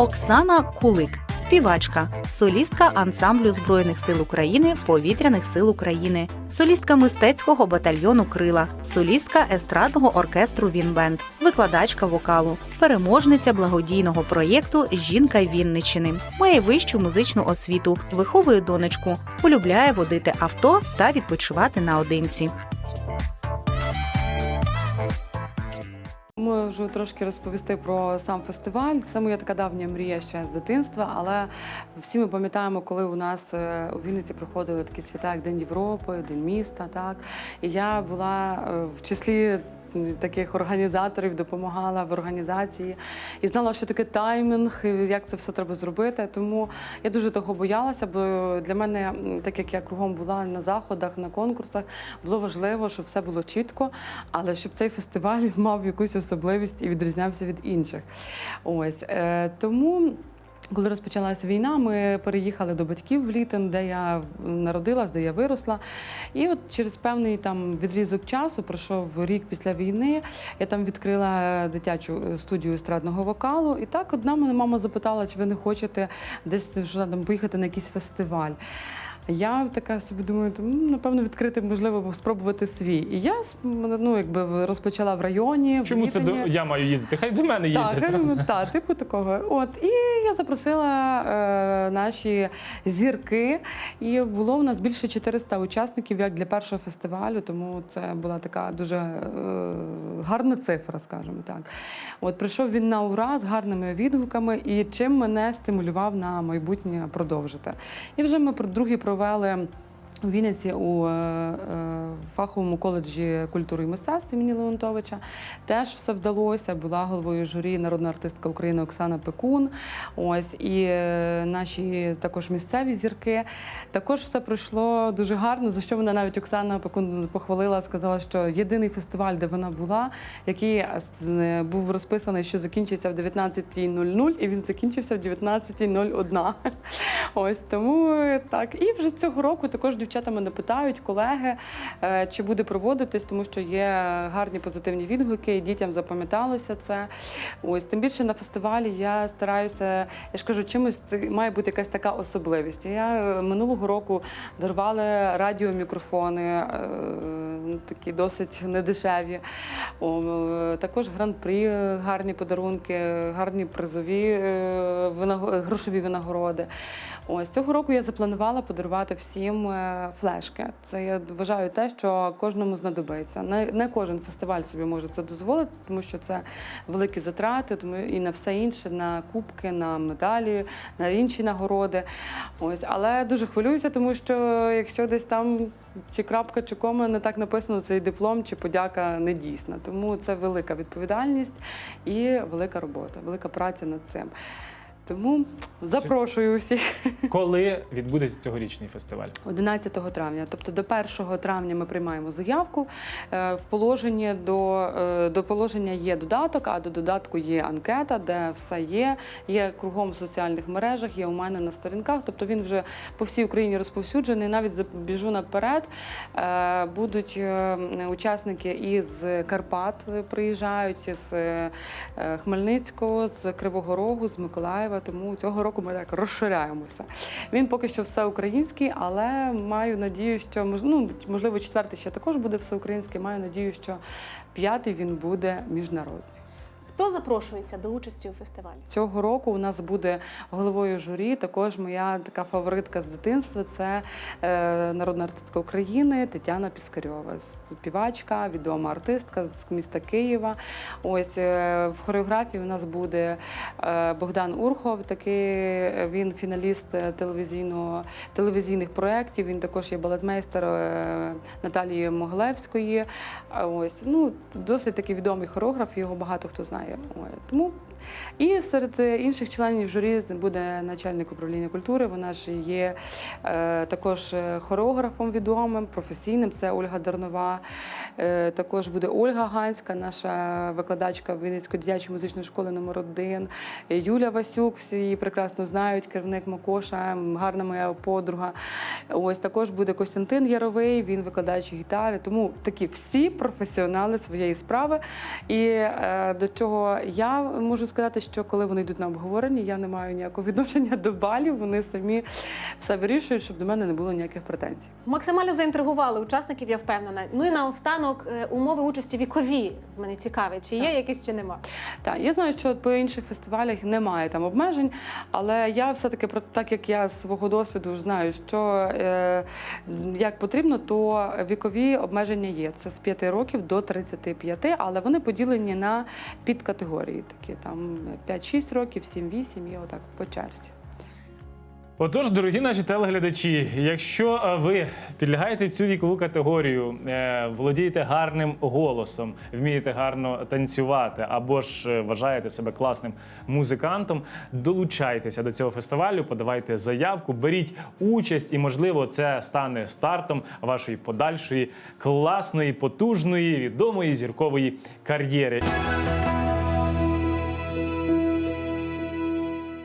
Оксана Кулик, співачка, солістка ансамблю Збройних сил України Повітряних сил України, солістка мистецького батальйону Крила, солістка естрадного оркестру Вінбенд, викладачка вокалу, переможниця благодійного проєкту Жінка Вінничини, має вищу музичну освіту, виховує донечку, полюбляє водити авто та відпочивати наодинці. Можу трошки розповісти про сам фестиваль. Це моя така давня мрія ще з дитинства, але всі ми пам'ятаємо, коли у нас е, у Вінниці проходили такі свята, як День Європи, День міста. Так і я була е, в числі. Таких організаторів допомагала в організації і знала, що таке таймінг, як це все треба зробити. Тому я дуже того боялася, бо для мене, так як я кругом була на заходах, на конкурсах, було важливо, щоб все було чітко, але щоб цей фестиваль мав якусь особливість і відрізнявся від інших. Ось е, тому. Коли розпочалася війна, ми переїхали до батьків в Літин, де я народилась, де я виросла. І от через певний там відрізок часу, пройшов рік після війни, я там відкрила дитячу е, студію естрадного вокалу. І так одна мене мама запитала, чи ви не хочете десь там поїхати на якийсь фестиваль. Я така собі думаю, «М, напевно, відкрити можливо спробувати свій. І я ну, якби розпочала в районі. в Чому це до я маю їздити? Хай до мене їздять. Так, ну, та, типу такого. От і я запросила е, наші зірки, і було у нас більше 400 учасників як для першого фестивалю. Тому це була така дуже е, гарна цифра, скажімо так. От прийшов він на ура з гарними відгуками, і чим мене стимулював на майбутнє продовжити. І вже ми другий провели. У Вінниці у е, е, фаховому коледжі культури і мистецтв імені Леонтовича теж все вдалося. Була головою журі народна артистка України Оксана Пекун. Ось і е, наші також місцеві зірки. Також все пройшло дуже гарно. За що мене навіть Оксана Пекун похвалила, сказала, що єдиний фестиваль, де вона була, який був розписаний, що закінчиться в 19.00, і він закінчився в 19.01. Ось тому так. І вже цього року також дівчата мене питають, колеги, е, чи буде проводитись, тому що є гарні позитивні відгуки, і дітям запам'яталося це. Ось тим більше на фестивалі я стараюся, я ж кажу, чимось має бути якась така особливість. Я е, минулого року дарували радіомікрофони, е, такі досить недешеві. Е, також гран-прі, е, гарні подарунки, гарні призові е, грошові винагороди. Ось цього року я запланувала подарувати всім флешки. Це я вважаю те, що кожному знадобиться. Не кожен фестиваль собі може це дозволити, тому що це великі затрати, тому і на все інше, на кубки, на медалі, на інші нагороди. Ось, але дуже хвилююся, тому що якщо десь там чи крапка, чи кома не так написано, цей диплом чи подяка не дійсна. Тому це велика відповідальність і велика робота, велика праця над цим. Тому запрошую усіх. Коли відбудеться цьогорічний фестиваль? 11 травня, тобто до 1 травня ми приймаємо заявку. Е, В положенні до, е, до положення є додаток, а до додатку є анкета, де все є. Є кругом в соціальних мережах, є у мене на сторінках. Тобто він вже по всій Україні розповсюджений. Навіть забіжу наперед. Е, Будуть учасники із Карпат приїжджають, з Хмельницького, з Кривого Рогу, з Миколаєва. Тому цього року ми так розширяємося. Він поки що все український, але маю надію, що ну, можливо, четвертий ще також буде всеукраїнський. Маю надію, що п'ятий він буде міжнародний. Хто запрошується до участі у фестивалі? Цього року у нас буде головою журі. Також моя така фаворитка з дитинства це е, народна артистка України Тетяна Піскарьова, співачка, відома артистка з міста Києва. Ось е, в хореографії у нас буде е, Богдан Урхов. Такий е, він фіналіст е, телевізійного телевізійних проєктів. Він також є балетмейстер е, Наталії Моглевської. Ось ну досить такий відомий хореограф. Його багато хто знає. Тому і серед е, інших членів журі буде начальник управління культури. Вона ж є е, також е, хореографом відомим, професійним. Це Ольга Дарнова. Також буде Ольга Ганська, наша викладачка Вінницької дитячої музичної школи номер 1 Юля Васюк, всі її прекрасно знають, керівник Макоша, гарна моя подруга. Ось також буде Костянтин Яровий, він викладач гітари. Тому такі всі професіонали своєї справи. І до чого я можу сказати, що коли вони йдуть на обговорення, я не маю ніякого відношення до балів. Вони самі все вирішують, щоб до мене не було ніяких претензій. Максимально заінтригували учасників, я впевнена. Ну і наостанок е, умови участі вікові. Мене цікавить, чи є Так. якісь, чи нема. Так, я знаю, що по інших фестивалях немає там обмежень, але я все-таки про так як я з свого досвіду знаю, що е, як потрібно, то вікові обмеження є. Це з 5 років до 35, але вони поділені на підкатегорії. Такі там 5-6 років, 7-8 і отак по черзі. Отож, дорогі наші телеглядачі, якщо е, ви підлягаєте цю вікову категорію, е, володієте гарним голосом, вмієте гарно танцювати або ж е, вважаєте себе класним музикантом, долучайтеся до цього фестивалю, подавайте заявку, беріть участь, і можливо це стане стартом вашої подальшої класної, потужної, відомої зіркової кар'єри.